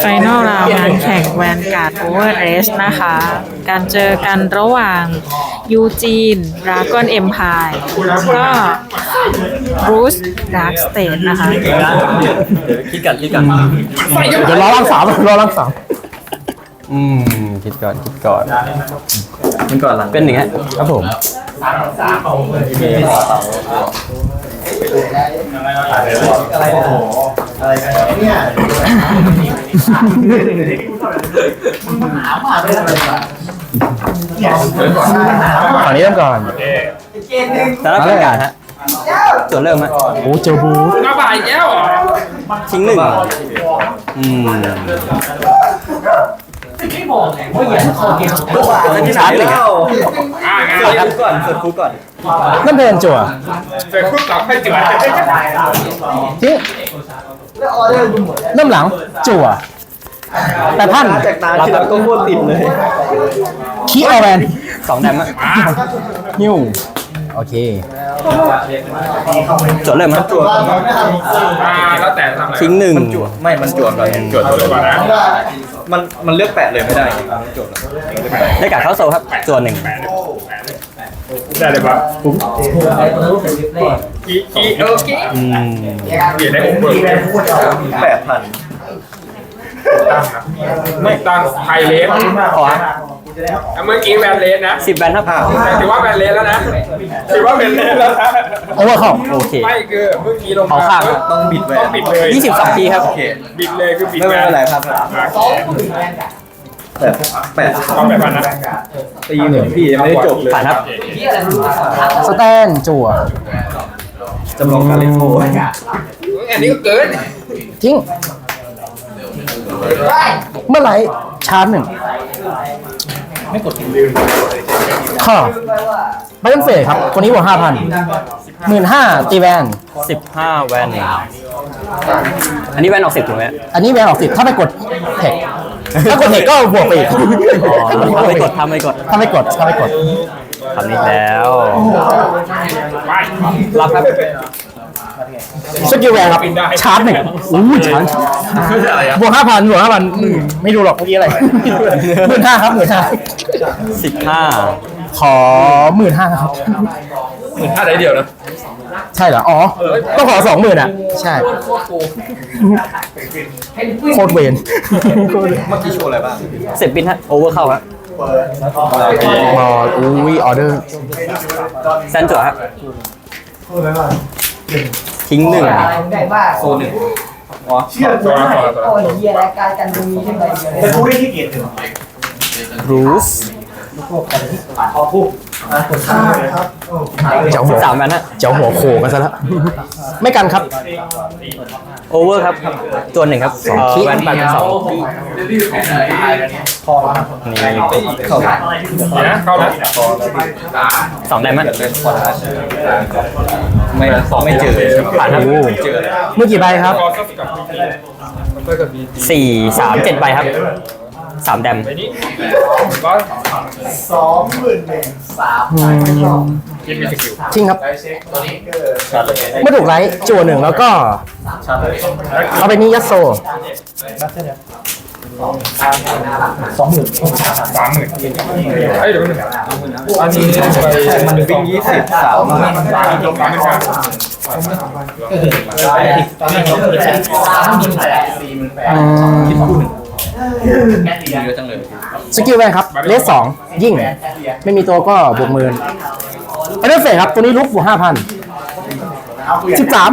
ไฟนอลราวงานแข่งแวนการ์ดโอเวอร์เรสนะคะ การเจอกันระหว่างยูจีนดราก้อนเอ็มพายแล้วก็บรูซดาร์กสเตทนะคะ คิดกันคิดกันเดี๋ยวรอร่างสามรอร่างสามอืม คิดก่อน คิดก่อนมันก่อนหลังเป็นหนึ่งฮะครับผมฝั่ง อะไรโอ้โหอะไรกันี้เริ่มก่อนแต่ละประกาศฮะส่วนเริ่มฮะโอ้เจอบูมาบ่ายแล้วเหรอ ทิ้งหนึ่งอืมที่ชาร์จหนึ่งฮะอ่างั้นเกิดก่อนเกิดคูก่อนนั่นเป็นจั่วเสิร็จปุ๊บกลับให้จุดทิ้งเริ่มหลังจั่วแปดพันจากตาที่เราก็โคตรติดเลยคีออแวนสองแดมฮะฮิวโอเคส่วนเริ่มฮะอ่าแล้วแต่ทำอะไรทิ้งหนึ่งไม่มันจวบก่อนจดตัวก่อนนะ มันมันเลือกแปะเลยไม่ได้มันจวบแล้วได้การเข้าโซครับส่วนหนึ่งได้เลยปะกี่กี่เออกี่อืมเปลี่ยนได้หกเบอร์แปดพันไม่ตั้งไทยเลสขอฮะ เมื่อกี้แวนเลสนะสิบแบนครับถือว่าแวนเลสแล้วนะถือว่าแวนเลสแล้วนะโอเวอร์เข้าโอเคไม่คือเมื่อกี้ลงเขาข้างครับต้องบิดแหวต้อนงปิดเลยยี่สิบสองทีครับโอเคบิดเลยคือบิดไม่แวเป็นนไรครับแปดแปดต้องแบบนั้นนะตีหนึ่งพี่ยังไม่ได้จบเลยผ่านครับสแตนจั่วจำลองการเล่นโฟอันนี้ก็เกินทิ้งเมื่อไหร่ชาร์จหนึ่ง ข้อไบเอนเฟสครับคนนี้บวกห้าพันหมื่นห้าตีแวน สิบห้าแวนอันนี้แวนออกสิบถูกไหมอันนี้แวนออกสิบถ้าไม่กดเทคถ้ากดเทคก็บวกไปอีกอ๋อทำไม่กดทำไม่กดถ้าไม่กดถ้าไม่กดทำนี้แล้วรับครับ สกิลแวนครับชาร์จหนึ่งอู้ชาร์จบวกห้าพันบวกห้าพันไม่ดูหรอกเมื่อกี้อะไรหมื่นห้าครับหมื่นห้าสิบห้าขอหมื่นห้าครับหมื่นห้าได้เดียวนะใช่เหรอ อ๋อก็ขอสองหมื่นอะ ใช่โคตรเวนเมื่อกี้โชว์อะไรบ้าง เสร็จบินฮะ โอเวอร์เข้าฮะบอลอุ้ยออเดอร์แซนจั่วฮะ ทิ้งหนึ่งได้ว่าโซนหนึ่งอ๋อตัวละตัวละตัวโอ้ละยเฮียรายการกันตรง นี้ใช่ไหมรูสเจ้าหัวสามแวนฮะเจ้าหัวโขกันซะแล้วไม่กันครับ โอเวอร์ครับ ตัวหนึ่งครับสองเอ่อขี้แวนปัดเป็นสองนี่เข้านะเข้าแล้วสองแดมฮะไม่ไม่เจอผ่านครับเจอเมื่อกี่ใบครับคอสับกับบีบีมันก็กับบีบีสี่สามเจ็ดใบครับ สามแดมไอ้นี่ก็คิดมีสกิลทิ้งครับเมื่อถูกไลท์จั่วหนึ่งแล้วก็เอาไปนี้ยัดโซสามหมื่นเอ้ยเดี๋ยวนึงอันนี้ไปมันวิ่งยี่สิบสามสามสามหนึ่งสามอืม เยอะจังเลยสกิลแวนครับเลสสองยิ่ง ไม่มีตัวก็บวกหมื่นไอเดอร์เฟสครับตัวนี้ลุกบวกห้าพันสิบสาม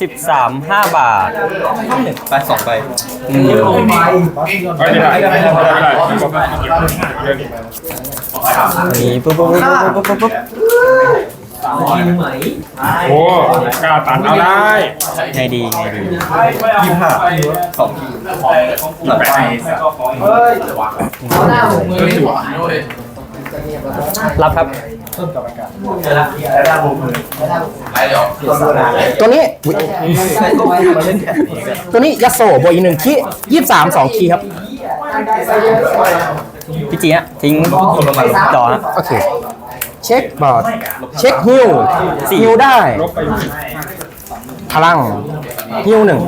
สิบสามห้าบาทไปสองใบอืมเอ้ยไม่ได้ไม่ได้ไม่ได้ไม่ได้เรื่องนี้นี่ปุ๊บปุ๊บปุ๊บปุ๊บปุ๊บ ปุ๊บโอ้กล้าตัดเอาได้ไงดีไงดียี่ห้าสองทีหลังไปหน้าผมมือรับครับตัวนี้อุ๊ยตัวนี้ยัดโซบวกอีกหนึ่งคียี่สิบสามสองคีย์ครับ พี่จีฮะทิ้งจอฮะโอเค เช็คบอร์ดเช็คฮิวสี่ฮิวได้ลบไปพลังฮิวหนึ่ง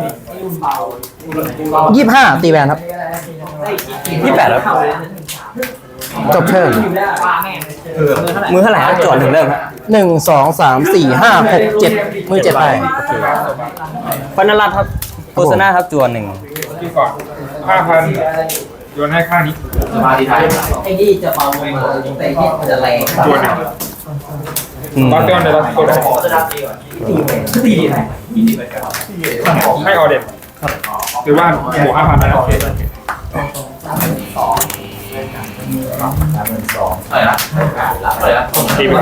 ยี่สิบห้าตีแวนครับยี่แปดแล้วจบเทิร์นมือเท่าไหร่ครับจวดหนึ่งเริ่มครับหนึ่งสองสามสี่ห้าหกเจ็ดมือเจ็ดไปฟันนรัตครับโฆษณาครับจวนหนึ่งที่ก่อนห้าพัน โยนให้ข้างนี้ไอ้นี่จะเบาลงมาแต่ไอ้นี่มันจะแรงตัวหนึ่งอืมตอนเต้นในรัฐโกดให้ออเดนหรือว่าบวกห้าพันนะตีไป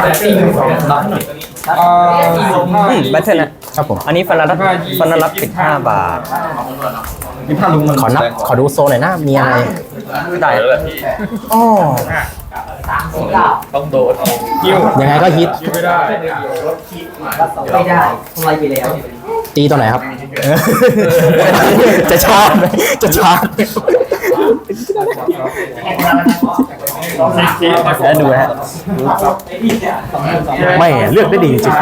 เอ่ออืมแบทเทิลนะครับผม อันนี้ฟันนรัตฟันนรัตสิบห้าบาทนี่พาลุงมันขอนับขอดูโซนหน่อยนะมีอะไร ได้อ๋อต้องโดดกิ้วยังไงก็ฮิตกิ้วไม่ได้ไม่ได้ทำไมไปแล้วตีตัวไหนครับ จะชาร์จไหมจะชาร์จไหมแล้วดูนะฮะไม่เลือกได้ดีจริง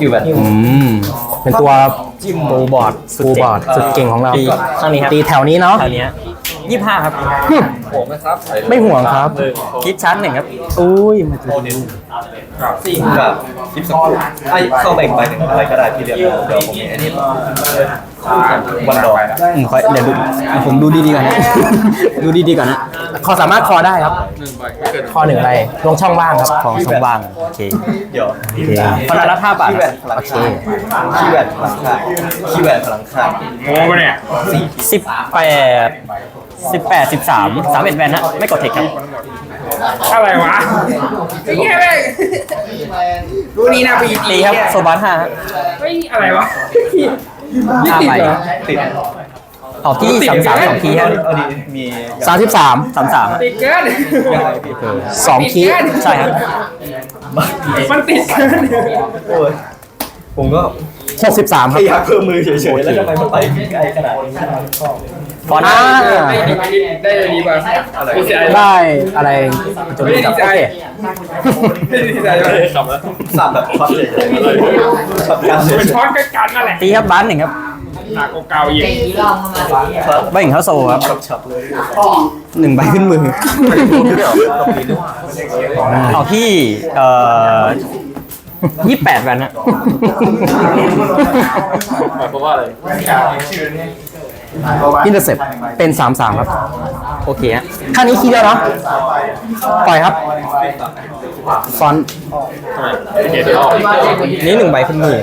อยู่แบบ อืมๆเป็นตัวจิ้มโบบอร์ดฟูบอร์ดสุดเก่งของเรา ตีข้างนี้ครับตีแถวนี้เนาะ แถวเนี้ยี่ห้าครับฮึไม่ห่วงครับ คิดชั้นหนึ่งครับอุ้ยมาถึงแบบคลิปสองไอ้เข้าไปอีกใบหนึ่งอะไรก็ได้ที่เรียกเดี๋ยวผมมีไอ้นี่วันดอกอืมขอเดี๋ยวดูผมดูดีๆก่อนนะ ดูดีๆก่อนนะ คอสามารถคอได้ครับคอหนึ่งอะไร ลงช่องว่างครับของช่องว่างโอเคเดี๋ยวโอเคฟันนรัตห้าบาทขี้แหวนพลังข้างขี้แหวนพลังข้างขี้แหวนพลังข้างโง่ปะเนี่ยสิบแปดสิบแปดสิบสามสามเอ็ดแวนนะไม่กดเทคครับอะไรวะไอ้เงี้ยเลยรู้นี่นะปีตีครับโซบาร์ห้าครับเฮ้ยอะไรวะห้าใบติด ออกที่สามสามสองทีครับเอาดีมีสามสิบสามสามสามติดเกินยังไงพี่สองคีใช่ครับมันติดเกินโอ้ยผมก็หกสิบสามครับอยากเพิ่มมือเฉยๆแล้วทำไมมันไปไกลขนาดนี้ฟอนต์อ่าได้ดีได้ดีกว่าอะไรดีใจได้อะไรจนไม่ได้จัดีบใจโอเคไม่ได้ดีใจเลยสับแบบช็อตเลยสับการเฉเป็นยช้อนกันกันนั่นแหละตีครับบ้านหนึ่งครับ หนักเก่าอีกไอ้นี่ลองมาใบหนึ่งเข้าโซครับฉับเลยหนึ่งใบขึ้นมือเอาที่เอ่อยี่แปดแวนนะเพราะว่าอะไรอินเตอร์เซปเป็นสามสามครับ โอเคฮะข้างนี้คีย์แล้วเนาะปล่อยครับฟอนต์นี่หนึ่งใบขึ้นมือ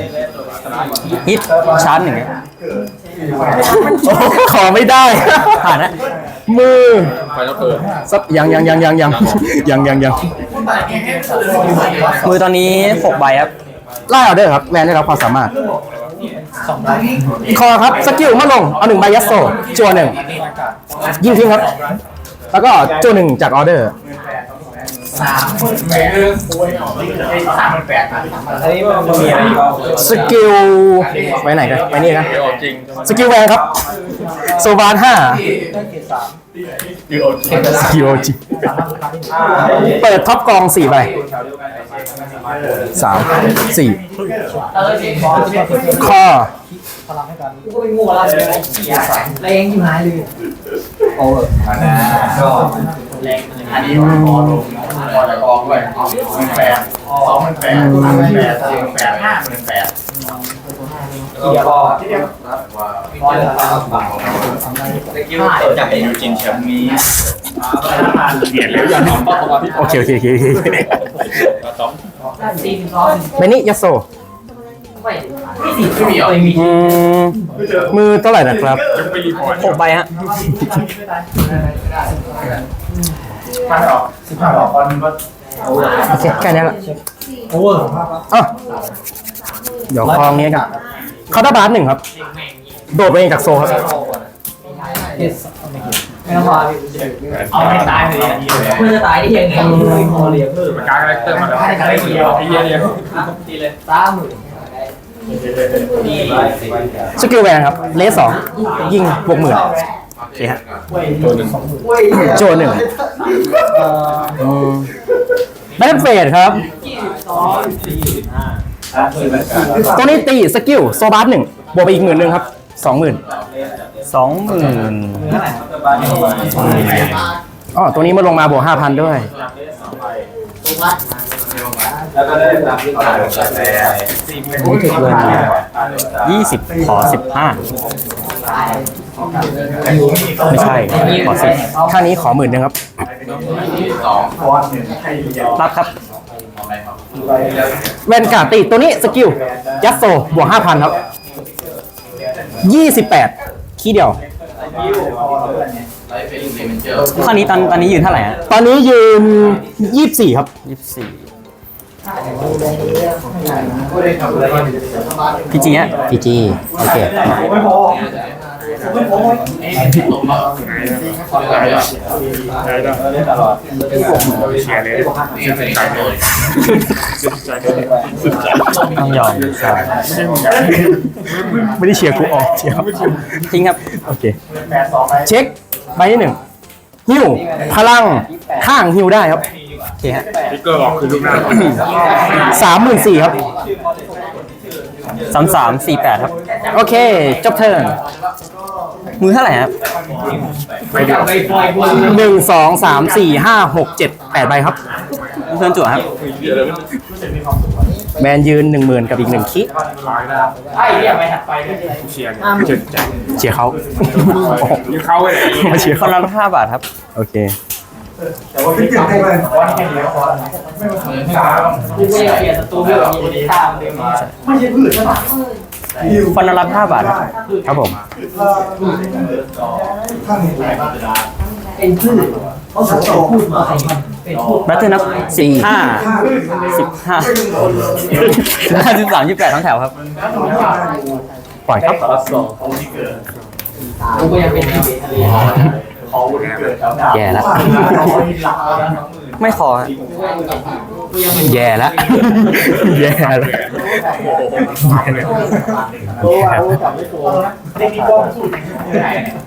ฮิตชาร์จหนึ่งครับขอไม่ได้ผ่านนะมือไฟต้องเปิดสักยังยังยังยังยังยังยังยังมือตอนนี้หกใบครับไล่ออเดอร์ครับแมนได้รับความสามารถคอครับสกิลมาลงเอาหนึ่งใบยัสโซจัวหนึ่งยิงทิ้งครับ แล้วก็จัวหนึ่งจากออเดอร์ สามหมื่นแปดโอ้ยออกไห้สามหมื่นแปดนะอันนี้มันมีอะไราสกิลไปไหนกันไปนี่นะสกิลแวร์ครับโซบานห้าสกิลโอจิเปิดท็อปกองสี่ไปสามสี่ข้อพลังให้กันกูก็เป็นงูอะไรเลยแรงอยู่หายเลยโอ้ยนะก็แรงอันนี้มันพลง พอจะกองด้วยหมื่นแปดสองหมื่นแปดสามหมื่นแปดสี่หมื่นแปดห้าหมื่นแปดแล้วก็ที่เดียวว่าพอจะทำบางตะกี้จะเป็นจริงแชมป์นี้เหียดแล้วยังโอเคโอเคโอเคสี่สิอเมนี่ยัสโซเอ็มือเท่าไหร่นะครับหกใบฮะ ไปรีพอร์ตหกใบฮะโอเคแค่นี้ละโอเวอร์อะเดี๋ยวคลองนี้กันคาร์ดบาร์หนึ่งครับ โดดไปเองจากโซครับไม่ต้องพอเอาไม่ตายเลยคุณจะตายได้ยังไงพอเรียบเลยการคาแรคเตอร์มาแล้วไอ้เหี้ยเนี่ยตีเลยตาหมื่นสกิลแวนครับ เลสสองยิงบวกหมื่น โอเคฮะโจหนึ่ง แบทเฟดครับ ตัวนี้ตีสกิลโซบาร์หนึ่งบวกไปอีกหมื่นหนึ่งครับสองหมื่นสองหมื่นอ๋อตัวนี้มันลงมาบวกห้าพันด้วย ยี่สิบขอสิบห้าไม่ใช่ ขอสิบท่านี้ขอหมื่นหนึ่งครับรับครับแวนการ์ดตีตัวนี้สกิล ยัดโซบวกห้าพันครับยี่สิบแปดคีย์เดียวข้อนี้ตอนตอนนี้ยืนเท่าไหร่ฮะตอนนี้ยืนยี่สิบสี่ครับยี่สิบสี่ พีจีฮะพีจีโอเคต้องยอมใช่ไม่ได้เชียร์กูออกเชียร์ทิ้งครับ โอเค เช็คใบที่หนึ่งฮิวพลังข้างฮิวได้ครับ โอเคฮะติ๊กเกอร์บอกคือลูกหน้าสามหมื่นสี่ครับสามสามสี่แปดครับ โอเค จบเทิร์นมือเท่าไหร่ครับหนึ่งสองสามสี่ห้าหกเจ็ดแปดใบครับเพื่อนจั่วครับแมนยืนหนึ่งหมื่นกับอีกหนึ่งคิไอ้เรียกไปถัดไปเลยเชียร์เนี่ยเชียร์ใจเชียร์เขายืนเข้าไปไหนมาเชียร์คเขานละห้าบาทครับ โอเค กูไม่อยากเปลี่ยนศัตรูเพื่อนมีตามเลยมาคนละรับห้าบาทครับครับผมเป็นพืชเขาสอนพูดมาเป็นพูดแบตเตอร์นับสี่ห้าสิบห้าสิบห้าสิบสามยี่สิบแปดทั้งแถวครับปล่อยครับกูก็ยังเป็นทะเล ทะเลแย่แล้วไม่ขอฮะแย่แล้ว แย่แล้ว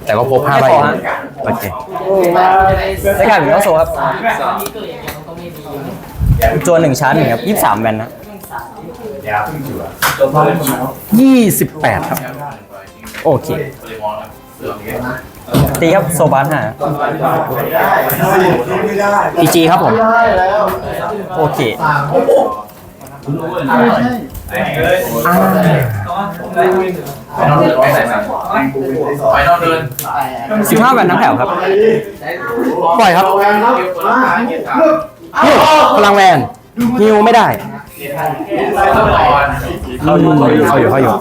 แต่ก็พบห้าใบโอเคได้การเป็นเข้าโซครับจวนหนึ่งชั้นหนึ่งครับยี่สิบสามแบนนะยี่สิบแปดครับ โอเค ตีครับโซบาร์ห้าพีจีครับผม โอเคสิบห้าแบนทั้งแถวครับ ปล่อยครับฮิวพลังแวนฮิวไม่ได้เข้าอยู่เข้าอยู่เข้าอยู่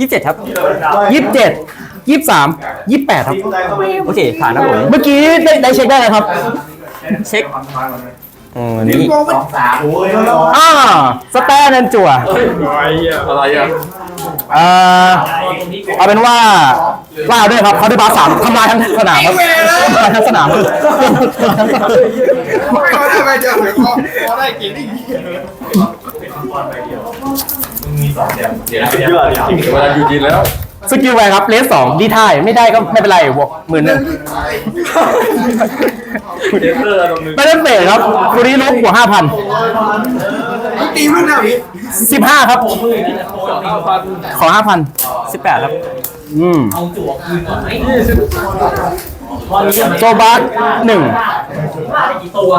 ยี่สิบเจ็ดครับ ยี่สิบเจ็ดยี่สิบสามยี่สิบแปดครับ โอเคผ่านครับผมเมื่อกี้ได้ได้เช็คได้เลยครับเช็คอืมนี่อ่าสแตนนันจั่วอะไรอะเอ่อเอาเป็นว่าล่าด้วยครับเขาได้บาสสามทำลายทั้งสนามครับทำลายทั้งสนามทำไมเจอเหมือนค อคอได้กินได้เยอะจริงเวลาอยู่ดีแล้วสกิลแวนครับเลสสองดีท้ายไม่ได้ก็ไม่เป็นไรบวกหมื่นหนึ่งเดเตอร์ตรงนึงไม่ได้เฟดครับคูนี้ลบบวกห้าพันตีมันหน้าพี่สิบห้าครับ ขอห้าพันสิบแปดครับ อืมเอาจั่วคืนก่อนไหมโซบาสหนึ่งว่าได้กี่ตัว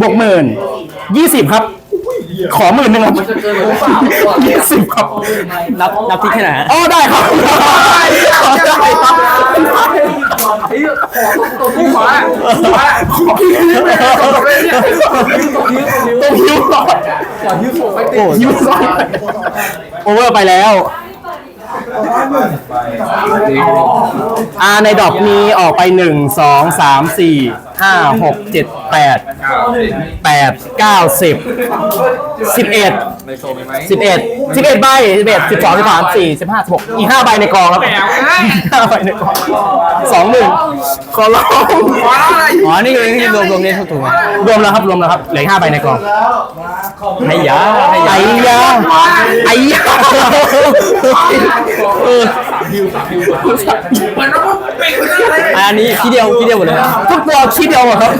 บวกหมื่นยี่สิบครับ ขอหมื่นหนึ่งครับยี่สิบครับนับนับที่แค่ไหนฮะอ๋อได้ครับได้ครับผู้ขวาขวาต้องฮิวก่อนโอ้ฮิวก่อนโอเวอร์ไปแล้วอ่าในดอกมีออกไปหนึ่งสองสามสี่ ห้าหกเจ็ดแปดแปดเก้าสิบสิบเอ็ดสิบเอ็ดสิบเอ็ดใบสิบเอ็ดสิบสองสิบสามสี่สิบห้าสิบหกอีกห้าใบในกองครับห้าใบในกองสองหมื่นขอร้องอ๋อนี่คือนี่รวมรวมนี้ถูกไหมรวมแล้วครับรวมแล้วครับเหลืออกห้าใบในกองให้ยาให้ยาไอ้ยาไอ้ ยาเอออันนี้ที่เดียวที่เดียวหมดเลยนะทุกตัวคิดเดียวหมดครับ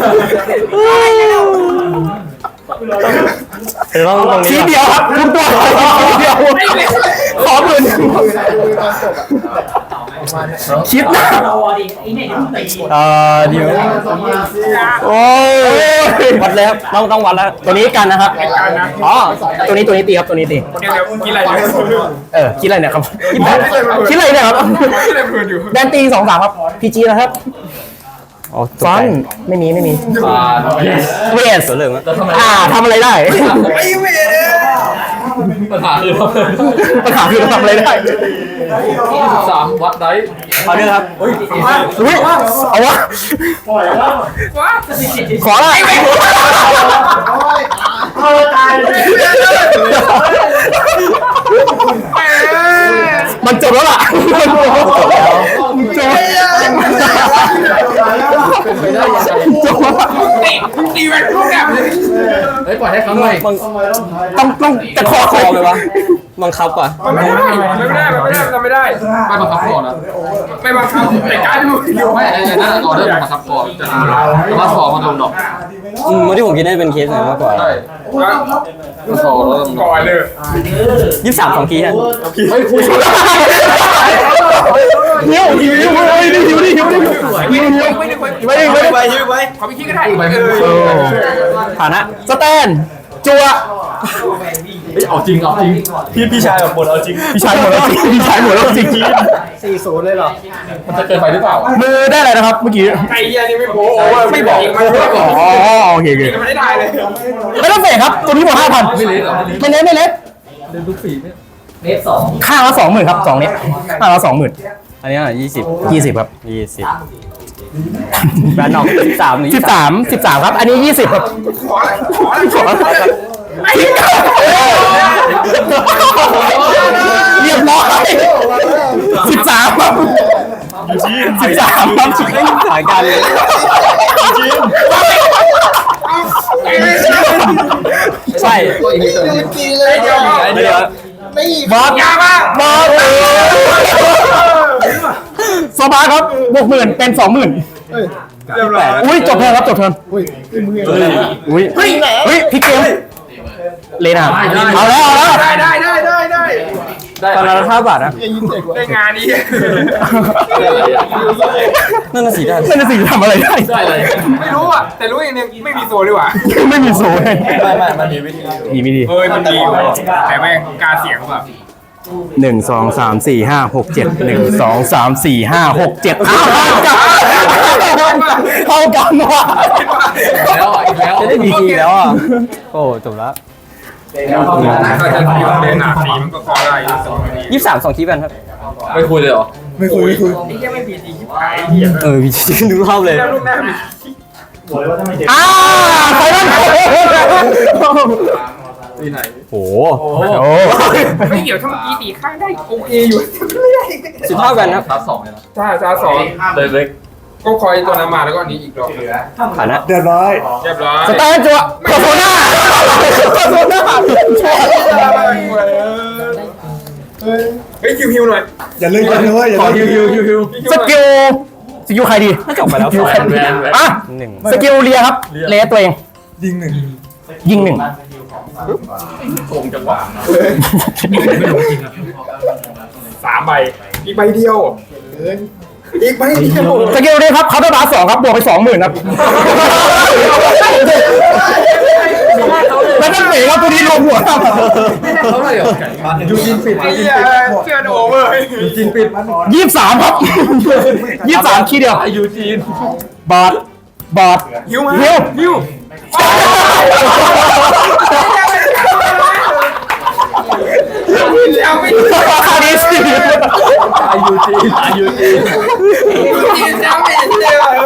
เดี๋ยวต้องตรงนี้คิดก่อนเดียวครับทุกตัวคิดเดียวขอหมื่น คิดนะเอ่อเดี๋ยวโอ้ยวัดแล้วต้องต้องวัดแล้วตัวนี้กันนะครับอ๋อตัวนี้ตัวนี้ตีครับตัวนี้ตีเดี๋ยวกินอะไรอยู่เออคิดอะไรเนี่ยครับคิดคิดอะไรเนี่ยครับกินอะไรเพลินอยู่แดนตีสองสามครับพีจีนะครับอ๋อฟอนต์ไม่มีไม่มีเวสตัวเหลืองอะอ่าทำอะไรได้ปัญหาคือปัญหาคือทำอะไรได้ ยี่สิบสามวัดไดเอาเนี่ยครับอุ้ยเอาวะปล่อยแล้วขอละเอมันจบแล้วล่ะมันจบเป็นไปได้ยังไง ตีแบงรูกแบบเลยเฮ้ยปล่อยให้เขาหน่อยบังต้องต้องจะคอคอเลยวะบังคับก่อนมันไม่ได้ไม่ได้ไม่ได้มัไม่ได้ไม่บังคับคอนะไม่บังคับแต่การที่มึงอยู่ไม่ไอ้นั่นออเดอร์บังคับคอจะทำแต่ว่าคอมันโดนดอกอืมวันที่ผมคิดได้เป็นเคสไหนมากกว่าใช่คอแล้วก่อนเลยยี่สิบสามสองกีฮะเฮ้ยคุยเฮ้ยวหิวหิวเลยหิวดิหิวดิหิวหิวไม่ได้ ไม่ได้ไม่ได้ไม่ได้ไม่ได้ไปยืมไปขอไปคิดก็ได้เออฐานะสแตนจัวเอาจริงเอาจริงพี่พี่ชายแบบบนเอาจริงพี่ชายหมดแล้วจริงพี่ชายหมดแล้วจริงมันจะเกินไปหรือเปล่ามือได้อะไรนะครับเมื่อกี้ไอ้เหี้ยนี่ไม่โป๊โอเวอร์ไม่บอกไม่บอกอ๋อโอเคโอเคไม่ได้เลยไม่ต้องเฟกครับตัวนี้หมดห้าพันไม่เล็กหรอไม่เล็กไม่เล็กเลขสองข้างละสองหมื่นครับสองเนี้ยข้างละสองหมื่นอันนี้ยี่สิบยี่สิบครับยี่สิบ แบรนด์นอกสิบสามหรือสิยี่บสามสิบสามครับ อันนี้ยี่สิบครับขอขอขอเรียบร้อยสิบสามครับสิบสามครับสายการเลยใช่เดี๋ยวเดี๋ยวบอสยามาบอสสบายครับบวกหมื่นเป็นสองหมื่น เรียบร้อยอุ้ยจบเทิร์นครับจบเทิร์นอุ้ยอุ้ยเฮ้ยเฮ้ยพี่เกมเลน่าเอาแล้วเอาแล้วได้ได้ได้ได้ได้ตอนนั้นห้าบาทนะได้งานนี้นั่นน่ะสีได้ไม่ได้สิ่งทำอะไรได้ไม่รู้อะแต่รู้อย่างนึงไม่มีโซดีกว่าไม่มีโซ่ไม่ไม่มันมีวิธีมีไม่ดีเฮ้ยมันดีแต่แม่งการเสียงแบบ หนึ่งสองสามสี่ห้าหกเจ็ดหนึ่งสองสามสี่ห้าหกเจ็ดอ้าวเท่ากันเท่ากันว่ะแล้วอีกแล้วจะได้ดีกีแล้วอะโอ้จบแล้วก็จะอยู่เดินหนาสีมันก็พอได้สองนี้ยี่สิบสามสองคีย์แบนครับไม่คุยเลยเหรอไม่คุยไม่คุยนี่ยังไม่มีดีที่ขายเหี้ยเออพี่ดูรอบเลยแล้วลูกหน้ามีอ้าใครนั่น ที่ไหนโอ้โอ้ไม่เกี่ยวถ้าเมื่อกี้ตีข้างได้โอเคอยู่สิบห้าแบนครับถ้าสาสองเลยเล็กก็คอยตัวนั้นมาแล้วก็นี้อีกรอบฐานะเรียบร้อยเรียบร้อยสแตนจัวโคโซน่าโคโซน่าเฮ้ยฮิวฮิวหน่อยอย่าลืมกันด้วยอย่าลืมฮิวฮิวฮิวสกิลสกิลใครดีถ้าจบไปแล้วสกิลใครดีอะหนึ่งสกิลเลียครับ เลสตัวเองยิงหนึ่งยิงหนึ่ง โกงจังหวะสามใบ อีกใบเดียว อีกไหมอีกครับผมสกิลนี้ครับเขาน์เตอร์บาร์สองครับบวกไปสองหมื่นครับแล้วนั่นเองครับตัวนี้รวมหัวครับยูจินปิดไอ้เหี้ยเชื่อโอเวอร์ยูจินปิดยี่สิบสามครับยี่สิบสามคีย์เดียวยูจีนบอดบอดฮิวมาฮิวฮิว วินแล้วไม่ถึงคาริสติอายุจีอายุจีวินแล้วไม่ถึง